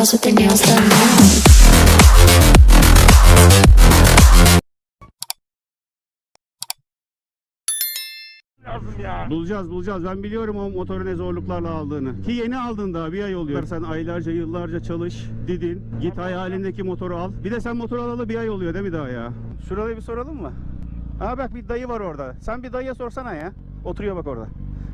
girls with their nails done now. Bulacağız bulacağız. Ben biliyorum o motoru ne zorluklarla aldığını. Ki yeni aldın daha bir ay oluyor. Sen aylarca yıllarca çalış, didin. Git hayalindeki motoru al. Bir de sen motor alalı bir ay oluyor değil mi daha ya? Şurada bir soralım mı? Ha bak bir dayı var orada. Sen bir dayıya sorsana ya. Oturuyor bak orada.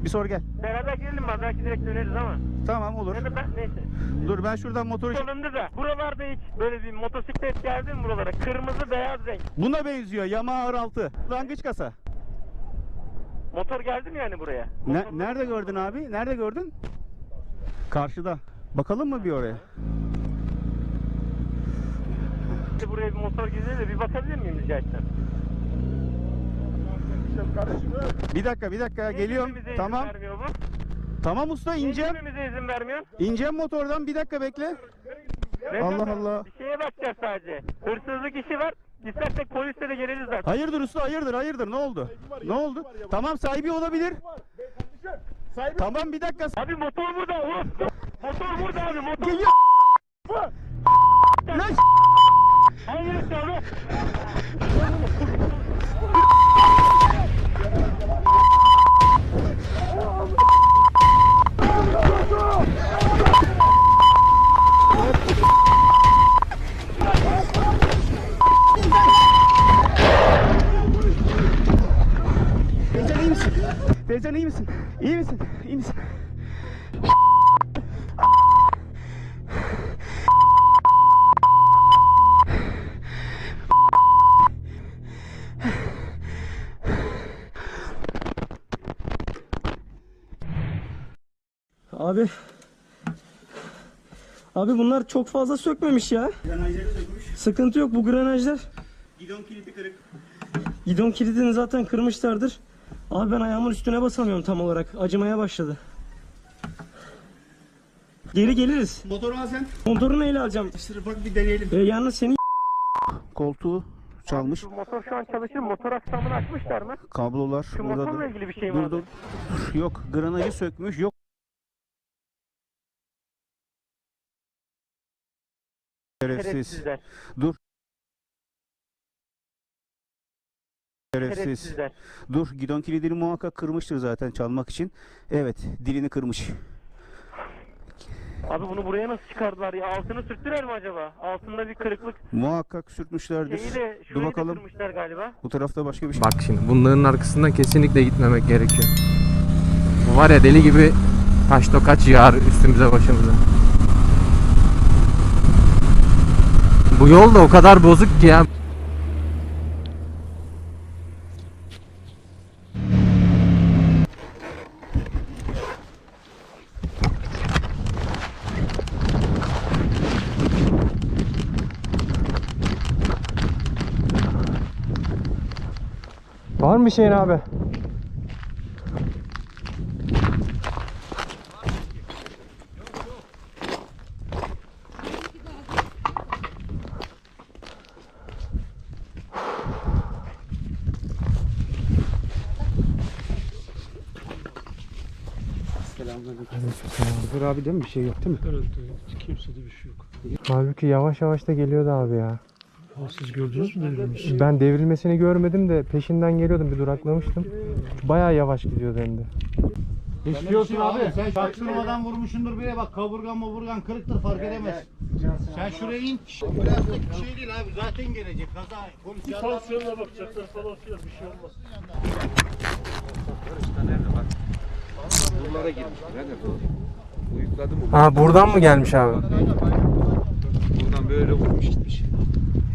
Bir sor gel. Beraber gidelim mi? Belki direkt döneriz ama. Tamam olur. Ya da ben neyse. Dur ben şuradan motoru... Sonunda da buralarda hiç böyle bir motosiklet geldi mi buralara? Kırmızı beyaz renk. Buna benziyor. Yamaha R6. Langıç kasa. Motor geldi mi yani buraya? Ne, Motor- nerede gördün abi? Nerede gördün? Karşıda. Bakalım mı bir oraya? Buraya bir motor girdi de bir bakabilir miyim rica etsem? Bir dakika bir dakika geliyorum. Niye girmemize Tamam. izin vermiyor bu? Tamam usta Niye ineceğim. izin vermiyor? İneceğim motordan bir dakika bekle. Allah Allah. Bir şeye bakacağız sadece. Hırsızlık işi var. İstersek polise de geliriz zaten. Hayırdır usta hayırdır hayırdır ne oldu? Ne oldu? Tamam sahibi olabilir. Tamam bir dakika. Abi motor burada. Ulan. Motor burada abi motor. Geliyor. Lan Hayır abi. İyi misin? İyi misin? Abi. Abi bunlar çok fazla sökmemiş ya. Granajları sökmüş. Sıkıntı yok bu granajlar. Gidon kilidi kırık. Gidon kilidini zaten kırmışlardır. Abi ben ayağımın üstüne basamıyorum tam olarak. Acımaya başladı. Geri geliriz. Motoru al sen. Motoru neyle alacağım? Bak bir deneyelim. Ee, yalnız senin Koltuğu çalmış. Bu motor şu an çalışır. Motor aksamını açmışlar mı? Kablolar Şu burada. motorla dur. ilgili bir şey mi Dur. Yok granajı sökmüş. Yok. Şerefsiz. Dur. Şerefsiz. Şerefsizler. Dur gidon kilidini muhakkak kırmıştır zaten çalmak için. Evet dilini kırmış. Abi bunu buraya nasıl çıkardılar ya? Altını sürttüler mi acaba? Altında bir kırıklık. Muhakkak sürtmüşlerdir. Şeyi de Dur şurayı da bakalım. kırmışlar galiba. Bu tarafta başka bir şey. Bak şimdi bunların arkasından kesinlikle gitmemek gerekiyor. Bu var ya deli gibi taş tokaç yağar üstümüze başımıza. Bu yol da o kadar bozuk ki ya. Var mı bir şeyin abi? Abi değil mi? Bir şey yok değil mi? Evet, kimsede bir şey yok. Halbuki yavaş yavaş da geliyordu abi ya. Siz gördünüz mü devrilmiş? Ben devrilmesini görmedim de peşinden geliyordum bir duraklamıştım. Bayağı yavaş gidiyordu hem de. İstiyorsun abi. Sen çaktırmadan vurmuşsundur bile bak kaburgan maburgan kırıktır fark edemez. Sen şuraya in. Plastik bir şey değil abi zaten gelecek kaza. Polis Tansiyonuna bakacaklar falan filan bir şey olmaz. Ha buradan mı gelmiş abi? Buradan böyle vurmuş gitmiş.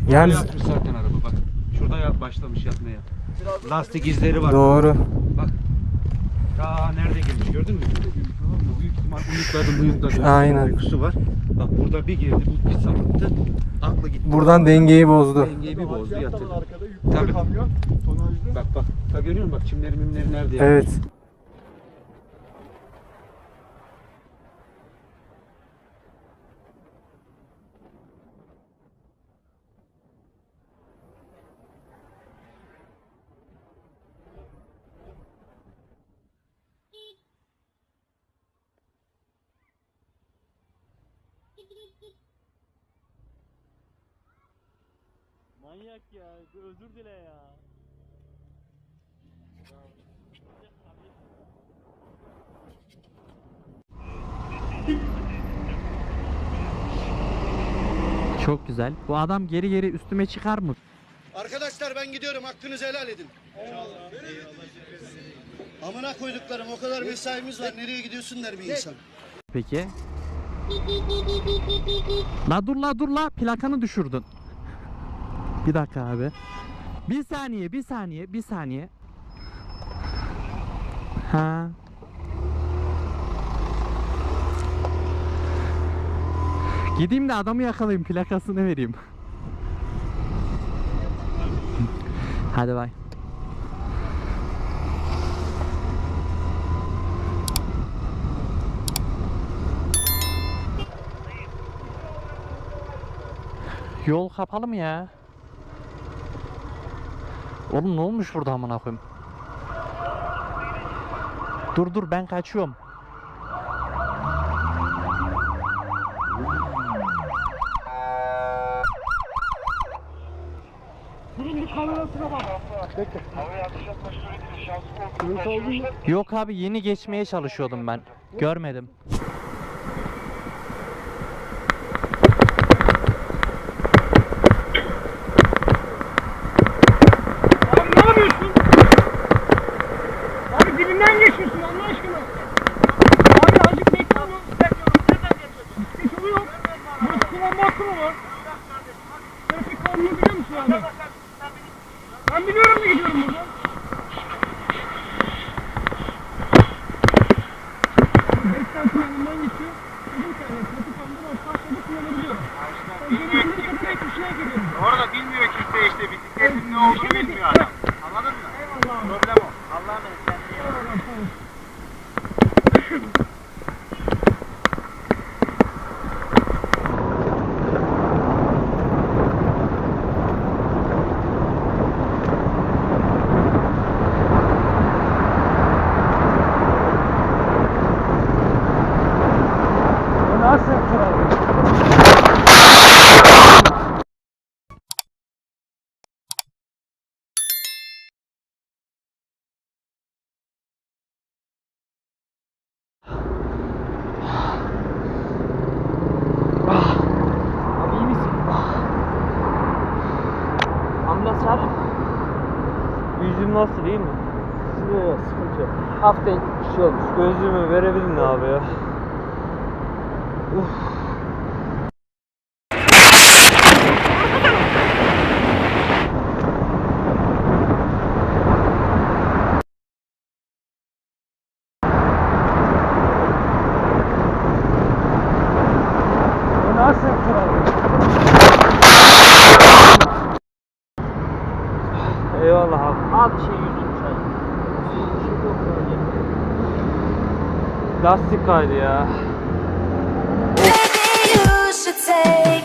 Yani Yatmış zaten araba bak. Şurada ya başlamış yatmaya. Lastik izleri var. doğru. Ta nerede girmiş gördün mü? Bu büyük ihtimal uyukladı uyukladı. Aynen. Uykusu var. Bak burada bir girdi bu bir sapıttı. Aklı gitti. Buradan dengeyi bozdu. dengeyi bir bozdu yatırdı. Tabii. Bak bak. Bak görüyor musun bak çimleri mimleri nerede? Evet. Manyak ya. Özür dile ya. Çok güzel. Bu adam geri geri üstüme çıkar mı? Arkadaşlar ben gidiyorum hakkınızı helal edin. Amına koyduklarım o kadar mesaimiz var. Nereye gidiyorsun der bir insan. Peki. La dur la dur la plakanı düşürdün. Bir dakika abi. Bir saniye bir saniye bir saniye. Ha. Gideyim de adamı yakalayayım plakasını vereyim. Hadi bay. Yol kapalı mı ya? Oğlum ne olmuş burada amına koyayım? Dur dur ben kaçıyorum. Yok abi yeni geçmeye çalışıyordum ben. Görmedim. Yeah. Çağır. Yüzüm nasıl iyi mi? Yok sıkıntı yok. Hafta şey olmuş. Gözlüğümü verebilin abi ya. Eyvallah abi. Abi şey yüzünü çay. Lastik kaydı ya. Maybe you should take